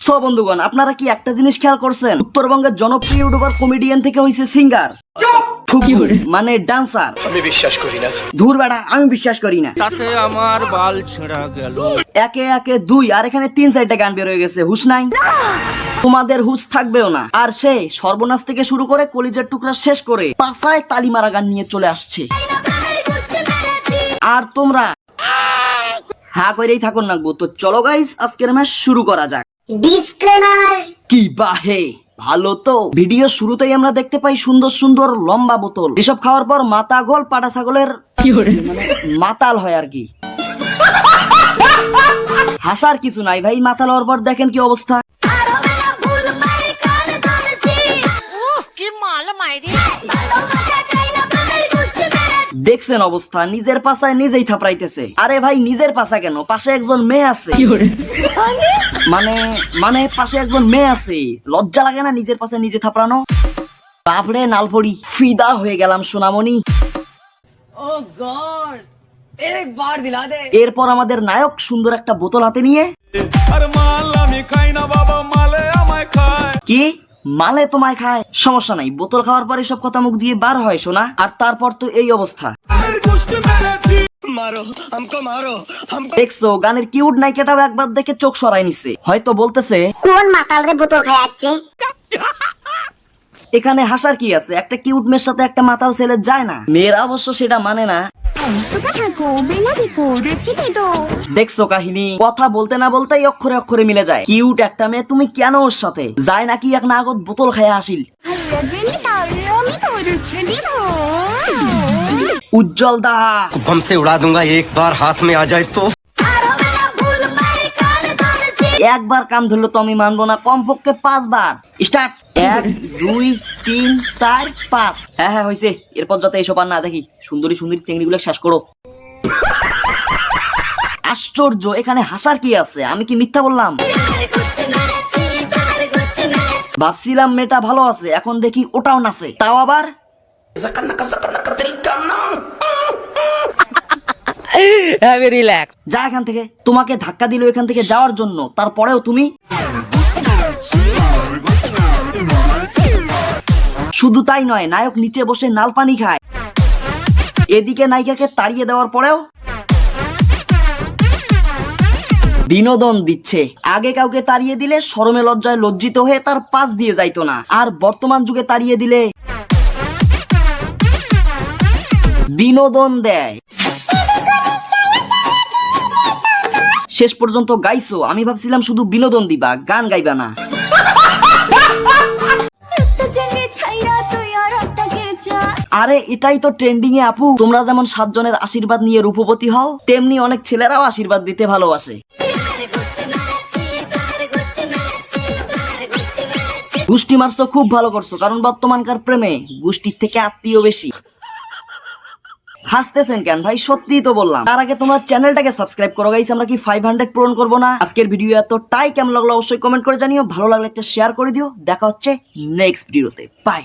So বন্ধুগণ আপনারা কি একটা জিনিস খেয়াল করছেন উত্তরবঙ্গের জনপ্রিয় ইউটিউবার কমেডিয়ান থেকে হয়েছে সিঙ্গার মানে ডান্সার আমি বিশ্বাস করি না ধুর বেড়া আমি বিশ্বাস করি না তাতে আমার বাল ছেঁড়া গেল একে একে দুই আর এখানে তিন চারটা গান বের হয়ে গেছে হুশ নাই তোমাদের হুশ থাকবেও না আর সে সর্বনাশ থেকে শুরু করে কলিজের টুকরা শেষ করে পাশায় তালি মারা গান নিয়ে চলে আসছে আর তোমরা হ্যাঁ করেই থাকুন না গো। তো চলো গাইস আজকের ম্যাচ শুরু করা যাক। ডিসক্লেমার কি বাহে ভালো তো। ভিডিও শুরুতেই আমরা দেখতে পাই সুন্দর সুন্দর লম্বা বোতল। এসব খাওয়ার পর মাথা গোল পাটা ছাগলের মানে মাতাল হয় আর কি। হাসার কিছু নাই ভাই মাতাল হওয়ার পর দেখেন কি অবস্থা। কি মাল মাইরি। দেখছেন অবস্থা নিজের পাশায় নিজেই থাপড়াইতেছে। আরে ভাই নিজের পাশা কেন? পাশে একজন মেয়ে আছে। মানে মানে পাশে একজন মেয়ে আছে। লজ্জা লাগে না নিজের পাশে নিজে থাপড়ানো? বাপরে নালপড়ি ফিদা হয়ে গেলাম সোনামণি। এরপর আমাদের নায়ক সুন্দর একটা বোতল হাতে নিয়ে। কি? মালে তোমায় খায়। সমস্যা নাই বোতল খাওয়ার পরে সব কথা মুখ দিয়ে বার হয় শোনা আর তারপর তো এই অবস্থা। গানের কিউট একবার দেখে চোখ সরায় নিছে। হয়তো বলতেছে কোন মাতাল রে বোতল এখানে হাসার কি আছে? একটা কিউট মেয়ের সাথে একটা মাতাল ছেলে যায় না। মেয়েরা অবশ্য সেটা মানে না। দেখছো কাহিনী কথা বলতে না বলতেই অক্ষরে অক্ষরে মিলে যায় কিউট একটা মেয়ে তুমি কেন ওর সাথে যায় নাকি এক নাগত বোতল খাইয়া আসিল উজ্জ্বল দাহা बम से उड़ा दूंगा एक बार हाथ में आ जाए तो একবার কাম ধরলে তো আমি মানবো না, কমপক্ষে পাঁচবার। স্টার্ট এক, দুই, তিন, চার, পাঁচ। হ্যাঁ হ্যাঁ হয়েছে। এরপর যাতে এইসব আর না দেখি, সুন্দরী সুন্দরী চেংড়িগুলো শেষ করো। আশ্চর্য, এখানে হাসার কি আছে? আমি কি মিথ্যা বললাম? ভাবছিলাম মেয়েটা ভালো আছে, এখন দেখি ওটাও নাচে। তাও আবার? রিল্যাক্স যা এখান থেকে, তোমাকে ধাক্কা দিল এখান থেকে যাওয়ার জন্য, তারপরেও তুমি শুধু তাই নয়, নায়ক নিচে বসে নাল পানি খায়। এদিকে নায়িকাকে তাড়িয়ে দেওয়ার পরেও বিনোদন দিচ্ছে। আগে কাউকে তাড়িয়ে দিলে শরমে লজ্জায় লজ্জিত হয়ে তার পাশ দিয়ে যাইতো না। আর বর্তমান যুগে তাড়িয়ে দিলে বিনোদন দেয়। শেষ পর্যন্ত গাইছো। আমি ভাবছিলাম শুধু বিনোদন দিবা গান গাইবা না। আরে এটাই তো ট্রেন্ডিং এ আপু। তোমরা যেমন সাতজনের আশীর্বাদ নিয়ে রূপবতী হও তেমনি অনেক ছেলেরাও আশীর্বাদ দিতে ভালোবাসে। গোষ্ঠী মারছো খুব ভালো করছ কারণ বর্তমানকার প্রেমে গোষ্ঠীর থেকে আত্মীয় বেশি। হাসতেছেন কেন? ভাই, সত্যিই তো বললাম। তার আগে তোমার চ্যানেলটাকে সাবস্ক্রাইব করো গাইস আমরা কি ফাইভ হান্ড্রেড পূরণ করব না? আজকের ভিডিও এতটাই কেমন লাগল অবশ্যই কমেন্ট করে জানিও। ভালো লাগলে একটা শেয়ার করে দিও। দেখা হচ্ছে নেক্সট ভিডিওতে বাই